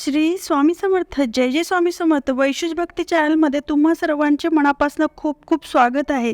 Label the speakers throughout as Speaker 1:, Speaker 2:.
Speaker 1: श्री स्वामी समर्थ जय जय स्वामी समर्थ. वैशुष भक्ती चॅनलमध्ये तुम्हा सर्वांचे मनापासून खूप खूप स्वागत आहे.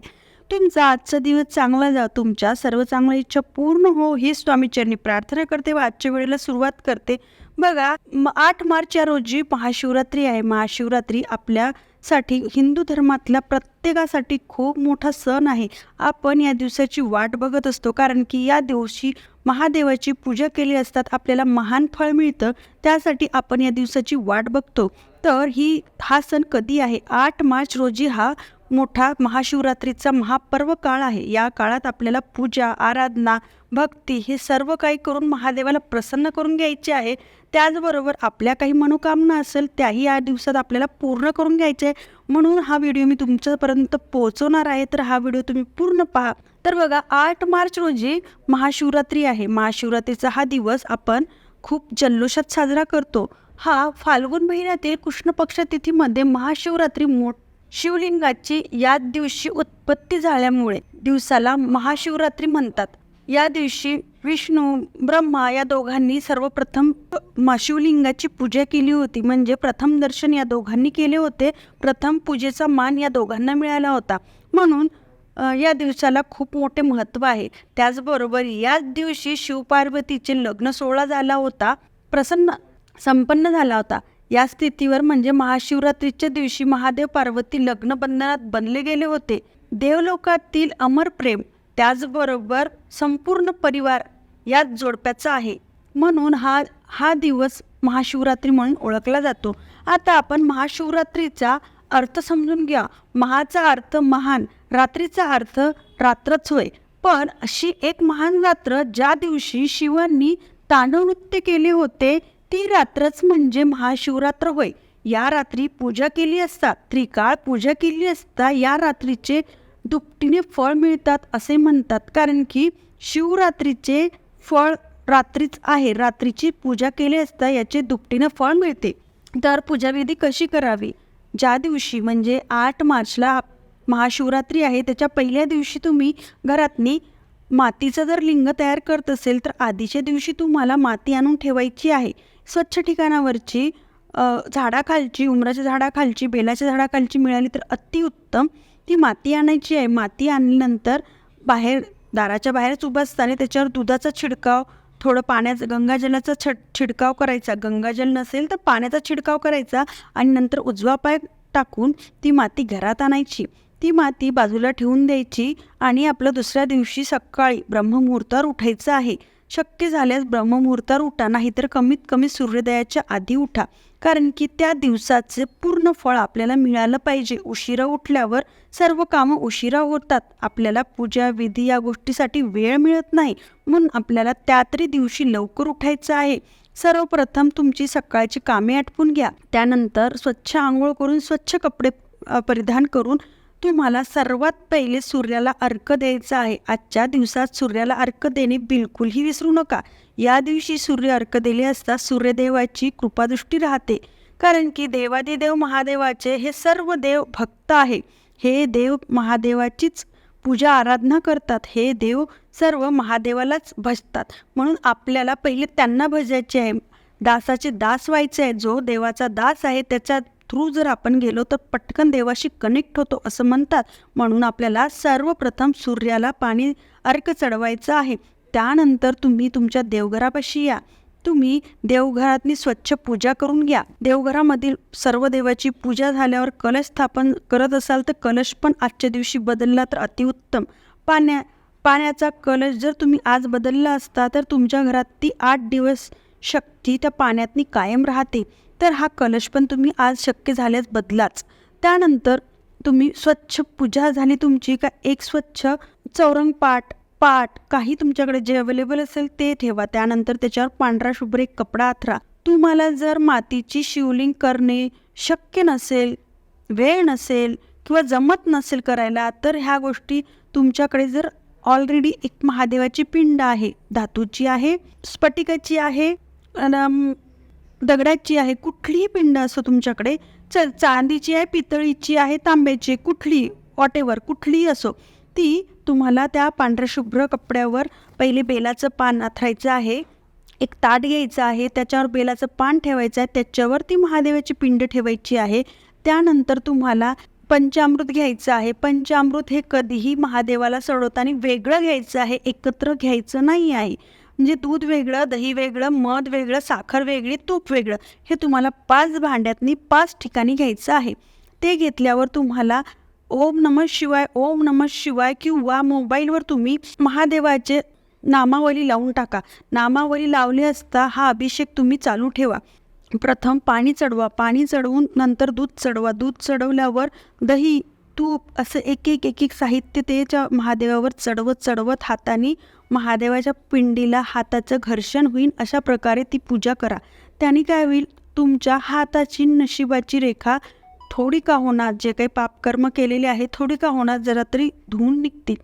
Speaker 1: तुमचा आजचा दिवस चांगला जा तुमच्या सर्व चांगल्या इच्छा पूर्ण हो ही स्वामीचरणी प्रार्थना करते व आजच्या वेळेला सुरुवात करते. बघा म आठ मार्च या रोजी महाशिवरात्री आहे. महाशिवरात्री आपल्यासाठी हिंदू धर्मातल्या प्रत्येकासाठी खूप मोठा सण आहे. आपण या दिवसाची वाट बघत असतो. कारण की या दिवशी महादेवाची पूजा केली असतात आपल्याला महान फळ मिळतं त्यासाठी आपण या दिवसाची वाट बघतो. तर ही हा सण कधी आहे? आठ मार्च रोजी हा मोठा महाशिवरात्रीचा महापर्व काळ आहे. या काळात आपल्याला पूजा आराधना भक्ती हे सर्व काही करून महादेवाला प्रसन्न करून घ्यायचे आहे. त्याचबरोबर आपल्या काही मनोकामना असेल त्याही या दिवसात आपल्याला पूर्ण करून घ्यायचे आहे. म्हणून हा व्हिडिओ मी तुमच्यापर्यंत पोहोचवणार आहे. तर हा व्हिडिओ तुम्ही पूर्ण पहा. तर बघा आठ मार्च रोजी महाशिवरात्री आहे. महाशिवरात्रीचा हा दिवस आपण खूप जल्लोषात साजरा करतो. हा फाल्गुन महिन्यातील कृष्ण पक्ष तिथीमध्ये महाशिवरात्री मोठ शिवलिंगाची या दिवशी उत्पत्ती झाल्यामुळे दिवसाला महाशिवरात्री म्हणतात. या दिवशी विष्णू ब्रह्मा या दोघांनी सर्वप्रथम म- शिवलिंगाची पूजा केली होती. म्हणजे प्रथम दर्शन या दोघांनी केले होते. प्रथम पूजेचा मान या दोघांना मिळाला होता. म्हणून या दिवसाला खूप मोठे महत्त्व आहे. त्याचबरोबर याच दिवशी शिवपार्वतीचे लग्न सोहळा झाला होता. प्रसन्न संपन्न झाला होता. या स्थितीवर म्हणजे महाशिवरात्रीच्या दिवशी महादेव पार्वती लग्नबंधनात बनले गेले होते. देवलोकातील अमर प्रेम त्याचबरोबर संपूर्ण परिवार याच जोडप्याचा आहे. म्हणून हा हा दिवस महाशिवरात्री म्हणून ओळखला जातो. आता आपण महाशिवरात्रीचा अर्थ समजून घ्या. महाचा अर्थ महान रात्रीचा अर्थ रात्रच होय. पण अशी एक महान रात्र ज्या दिवशी शिवांनी तांडव नृत्य केले होते ती रात्रच म्हणजे महाशिवरात्र होय. या रात्री पूजा केली असता त्रिकाळ पूजा केली असता या रात्रीचे दुपटीने फळ मिळतात असे म्हणतात. कारण की शिवरात्रीचे फळ रात्रीच आहे. रात्रीची पूजा केली असता याचे दुपटीनं फळ मिळते. तर पूजाविधी कशी करावी? ज्या दिवशी म्हणजे आठ मार्चला महाशिवरात्री आहे त्याच्या पहिल्या दिवशी तुम्ही घरातनी मातीचं जर लिंग तयार करत असेल तर आधीच्या दिवशी तुम्हाला माती आणून ठेवायची आहे. स्वच्छ ठिकाणावरची झाडाखालची उमराच्या झाडाखालची बेलाच्या झाडाखालची मिळाली तर अतिउत्तम ती माती आणायची आहे. माती आणल्यानंतर बाहेर दाराच्या बाहेरच उभं असताना त्याच्यावर दुधाचा छिडकाव थोडं पाण्याचं गंगाजलाचा छ छिडकाव करायचा. गंगाजल नसेल तर पाण्याचा छिडकाव करायचा आणि नंतर उजवा पाय टाकून ती माती घरात आणायची. ती माती बाजूला ठेवून द्यायची आणि आपलं दुसऱ्या दिवशी सकाळी ब्रह्ममुहूर्तावर उठायचं आहे. शक्य झाल्यास ब्रह्ममुहूर्तावर उठा नाहीतर कमीत कमी सूर्योदयाच्या आधी उठा. कारण की त्या दिवसाचे पूर्ण फळ आपल्याला मिळालं पाहिजे. उशिरा उठल्यावर सर्व कामं उशिरा होतात. आपल्याला पूजा विधी या गोष्टीसाठी वेळ मिळत नाही. म्हणून आपल्याला त्या तरी दिवशी लवकर उठायचं आहे. सर्वप्रथम तुमची सकाळची कामे आटपून घ्या. त्यानंतर स्वच्छ आंघोळ करून स्वच्छ कपडे परिधान करून तुम्हाला सर्वात पहिले सूर्याला अर्क द्यायचा आहे. आजच्या दिवसात सूर्याला अर्क देणे बिलकुलही विसरू नका. या दिवशी सूर्य अर्क दिले असता सूर्यदेवाची कृपादृष्टी राहते. कारण की देवादिदेव महादेवाचे हे सर्व देव भक्त आहे. हे देव महादेवाचीच पूजा आराधना करतात. हे देव सर्व महादेवालाच भजतात. म्हणून आपल्याला पहिले त्यांना भजायचे आहे. दासाचे दास व्हायचे आहे. जो देवाचा दास आहे त्याच्या थ्रू जर आपण गेलो तर पटकन देवाशी कनेक्ट होतो असं म्हणतात. म्हणून आपल्याला सर्वप्रथम सूर्याला पाणी अर्क चढवायचं आहे. त्यानंतर तुम्ही तुमच्या देवघरापाशी या. तुम्ही देवघरातली स्वच्छ पूजा करून घ्या. देवघरामधील सर्व देवाची पूजा झाल्यावर कलश स्थापन करत असाल तर कलश पण आजच्या दिवशी बदलला तर अतिउत्तम. पाण्या पाण्याचा कलश जर तुम्ही आज बदलला असता तर तुमच्या घरात ती आठ दिवस शक्ती त्या पाण्यातनी कायम राहते. तर हा कलश पण तुम्ही आज शक्य झाल्यास बदलाच. त्यानंतर तुम्ही स्वच्छ पूजा झाली तुमची का एक स्वच्छ चौरंग पाट पाट काही तुमच्याकडे जे अवेलेबल असेल ते ठेवा. त्यानंतर त्याच्यावर पांढरा शुभ्र एक कपडा आथरा. तुम्हाला जर मातीची शिवलिंग करणे शक्य नसेल वेळ नसेल किंवा जमत नसेल करायला तर ह्या गोष्टी तुमच्याकडे जर ऑलरेडी एक महादेवाची पिंड आहे धातूची आहे स्फटिकाची आहे दगडाची आहे कुठलीही पिंड असो तुमच्याकडे चल चांदीची आहे पितळीची आहे तांब्याची कुठली कुठली वॉटेवर कुठलीही असो ती तुम्हाला त्या पांढऱ्या शुभ्र कपड्यावर पहिले बेलाचं पान आथरायचं आहे एक ताट घ्यायचं आहे त्याच्यावर बेलाचं पान ठेवायचं आहे त्याच्यावरती महादेवाची पिंड ठेवायची आहे त्यानंतर तुम्हाला पंचामृत घ्यायचं आहे पंचामृत हे कधीही महादेवाला चढवताना वेगळं घ्यायचं आहे एकत्र घ्यायचं नाही आहे. म्हणजे दूध वेगळं दही वेगळं मध वेगळं साखर वेगळी तूप वेगळं हे तुम्हाला पाच भांड्यातनी पाच ठिकाणी घ्यायचं आहे. ते घेतल्यावर तुम्हाला ओम नमः शिवाय ओम नमः शिवाय किंवा मोबाईलवर तुम्ही महादेवाचे नामावली लावून टाका. नामावली लावली असता हा अभिषेक तुम्ही चालू ठेवा. प्रथम पाणी चढवा. पाणी चढवून नंतर दूध चढवा. दूध चढवल्यावर दही तूप असं एक एक एक एक साहित्य त्याच्या महादेवावर चढवत चढवत हाताने महादेवाच्या पिंडीला हाताचं घर्षण होईल अशा प्रकारे ती पूजा करा. त्याने काय होईल? तुमच्या हाताची नशिबाची रेखा थोडी का होणार? जे काही पापकर्म केलेले आहे थोडी का होणार? जरा तरी धुवून निघतील.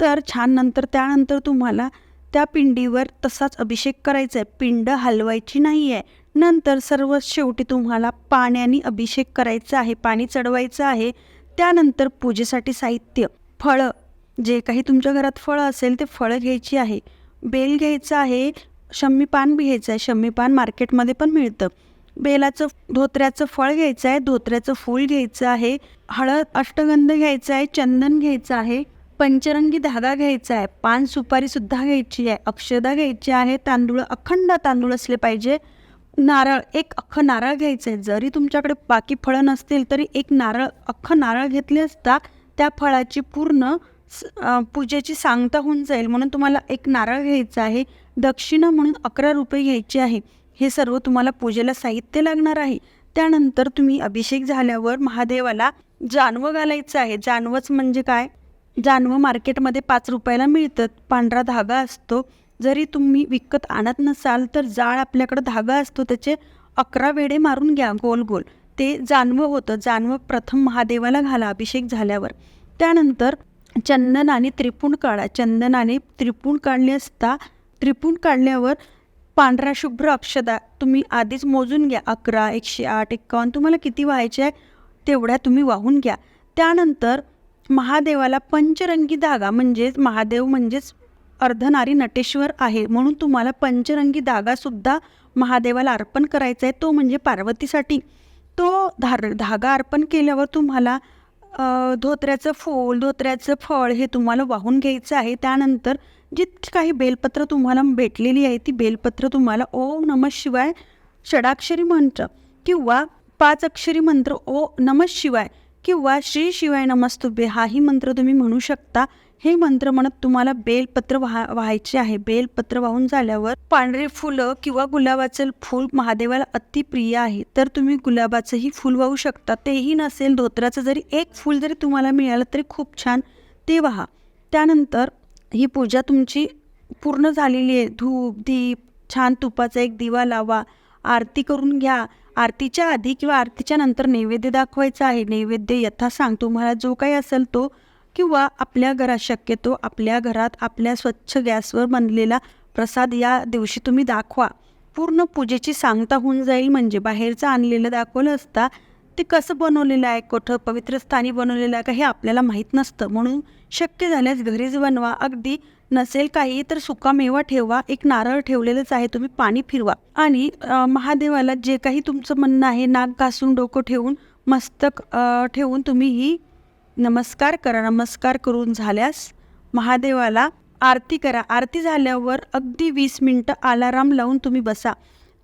Speaker 1: तर छान नंतर त्यानंतर तुम्हाला त्या पिंडीवर तसाच अभिषेक करायचा आहे. पिंड हलवायची नाही आहे नंतर सर्व शेवटी तुम्हाला पाण्याने अभिषेक करायचा आहे पाणी चढवायचं आहे. त्यानंतर पूजेसाठी साहित्य फळं जे काही तुमच्या घरात फळं असेल ते फळं घ्यायची आहे. बेल घ्यायचं आहे शम्मी पान बी घ्यायचं आहे. शम्मी पान मार्केटमध्ये पण मिळतं. बेलाचं धोत्र्याचं फळ घ्यायचं आहे धोत्र्याचं फूल घ्यायचं आहे. हळद अष्टगंध घ्यायचं आहे चंदन घ्यायचं आहे. पंचरंगी धागा घ्यायचा आहे. पान सुपारीसुद्धा घ्यायची आहे. अक्षदा घ्यायची आहे. तांदूळ अखंड तांदूळ असले पाहिजे. नारळ एक अख्खं नारळ घ्यायचं आहे. जरी तुमच्याकडे बाकी फळं नसतील तरी एक नारळ अख्खं नारळ घेतले असता त्या फळाची पूर्ण पूजेची सांगता होऊन जाईल. म्हणून तुम्हाला एक नारळ घ्यायचा आहे. दक्षिणा म्हणून अकरा रुपये घ्यायचे आहे. हे सर्व तुम्हाला पूजेला साहित्य लागणार आहे. त्यानंतर तुम्ही अभिषेक झाल्यावर महादेवाला जानवं घालायचं आहे. जानवंच म्हणजे काय? जानवं मार्केटमध्ये पाच रुपयाला मिळतं पांढरा धागा असतो. जरी तुम्ही विकत आणत नसाल तर जाळ आपल्याकडं धागा असतो. त्याचे अकरा वेडे मारून घ्या गोल गोल. ते जानवं होतं. जानवं प्रथम महादेवाला घाला अभिषेक झाल्यावर. त्यानंतर चंदनाने त्रिपुण काढा. चंदनाने त्रिपुण काढले असता त्रिपुण काढल्यावर पांढरा शुभ्र अक्षदा तुम्ही आधीच मोजून घ्या. अकरा एकशे आठ एक्कावन्न तुम्हाला किती व्हायचे आहे तेवढ्या तुम्ही वाहून घ्या. त्यानंतर महादेवाला पंचरंगी धागा म्हणजेच महादेव म्हणजेच अर्धनारी नटेश्वर आहे. म्हणून तुम्हाला पंचरंगी धागासुद्धा महादेवाला अर्पण करायचा आहे. तो म्हणजे पार्वतीसाठी. तो धार धागा अर्पण केल्यावर तुम्हाला धोत्र्याचं फूल धोत्र्याचं फळ हे तुम्हाला वाहून घ्यायचं आहे. त्यानंतर जितकी काही बेलपत्र तुम्हाला भेटलेली आहे ती बेलपत्र तुम्हाला ओम नमः शिवाय षडाक्षरी मंत्र किंवा पाच अक्षरी मंत्र ओ नमः शिवाय किंवा श्री शिवाय नमस्तुभ्य हाही मंत्र तुम्ही म्हणू शकता. हे मंत्र म्हणत तुम्हाला बेलपत्र वाहा व्हायचे आहे. बेलपत्र वाहून झाल्यावर पांढरे फुलं किंवा गुलाबाचं फूल महादेवाला अतिप्रिय आहे. तर तुम्ही गुलाबाचंही फूल वाहू शकता. तेही नसेल धोत्राचं जरी एक फूल जरी तुम्हाला मिळालं तरी खूप छान. ते वाहा. त्यानंतर ही पूजा तुमची पूर्ण झालेली आहे. धूप दीप छान तुपाचा एक दिवा लावा. आरती करून घ्या. आरतीच्या आधी किंवा आरतीच्या नंतर नैवेद्य दाखवायचा आहे. नैवेद्य यथा सांग. तुम्हाला जो काही असेल तो किंवा आपल्या घरात शक्यतो आपल्या घरात आपल्या स्वच्छ गॅसवर बनलेला प्रसाद या दिवशी तुम्ही दाखवा. पूर्ण पूजेची सांगता होऊन जाईल म्हणजे बाहेरचं आणलेलं दाखवलं असता ते कसं बनवलेलं आहे कुठं पवित्र स्थानी बनवलेलं आहे का हे आपल्याला माहीत नसतं. म्हणून शक्य झाल्यास घरीच बनवा. अगदी नसेल काही तर सुकामेवा ठेवा. एक नारळ ठेवलेलंच आहे तुम्ही पाणी फिरवा. आणि महादेवाला जे काही तुमचं म्हणणं आहे नाक घासून डोकं ठेवून मस्तक ठेवून तुम्ही ही नमस्कार करा नमस्कार करून झाल्यास महादेवाला आरती करा. आरती झाल्यावर अगदी वीस मिनटं अलाराम लावून तुम्ही बसा.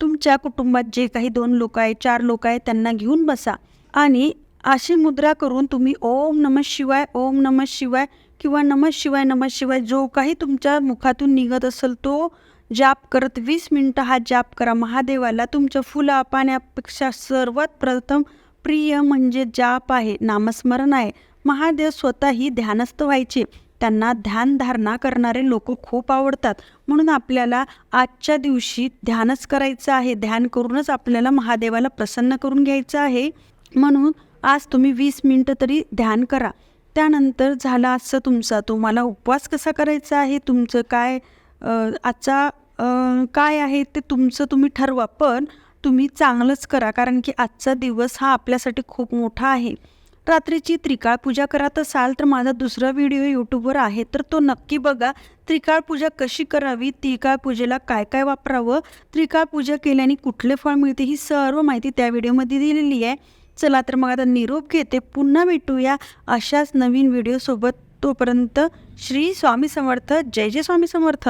Speaker 1: तुमच्या कुटुंबात जे काही दोन लोक आहे चार लोक आहे त्यांना घेऊन बसा. आणि अशी मुद्रा करून तुम्ही ओम नम शिवाय ओम नम शिवाय किंवा नम शिवाय नम शिवाय जो काही तुमच्या मुखातून निघत असेल तो जाप करत वीस मिनटं हा जाप करा. महादेवाला तुमच्या फुला पाण्यापेक्षा सर्वात प्रथम प्रिय म्हणजे जाप आहे नामस्मरण आहे. महादेव स्वतःही ध्यानस्थ व्हायचे. त्यांना ध्यानधारणा करणारे लोक खूप आवडतात. म्हणून आपल्याला आजच्या दिवशी ध्यानच करायचं आहे. ध्यान करूनच आपल्याला महादेवाला प्रसन्न करून घ्यायचं आहे. म्हणून आज तुम्ही वीस मिनटं तरी ध्यान करा. त्यानंतर झाला असं तुमचा. तुम्हाला उपवास कसा करायचा आहे? तुमचं काय आजचा काय आहे ते तुमचं तुम्ही ठरवा. पण तुम्ही चांगलंच करा. कारण की आजचा दिवस हा आपल्यासाठी खूप मोठा आहे. रात्रीची त्रिकाळ पूजा करत असाल तर माझा दुसरा व्हिडिओ यूट्यूबवर आहे. तर तो नक्की बघा. त्रिकाळ पूजा कशी करावी? त्रिकाळ पूजेला काय काय वापरावं? त्रिकाळ पूजा केल्याने कुठले फळ मिळते? ही सर्व माहिती त्या व्हिडिओमध्ये दिलेली आहे. चला तर मग आता निरोप घेते. पुन्हा भेटूया अशाच नवीन व्हिडिओसोबत तोपर्यंत श्री स्वामी समर्थ. जय जय स्वामी समर्थ.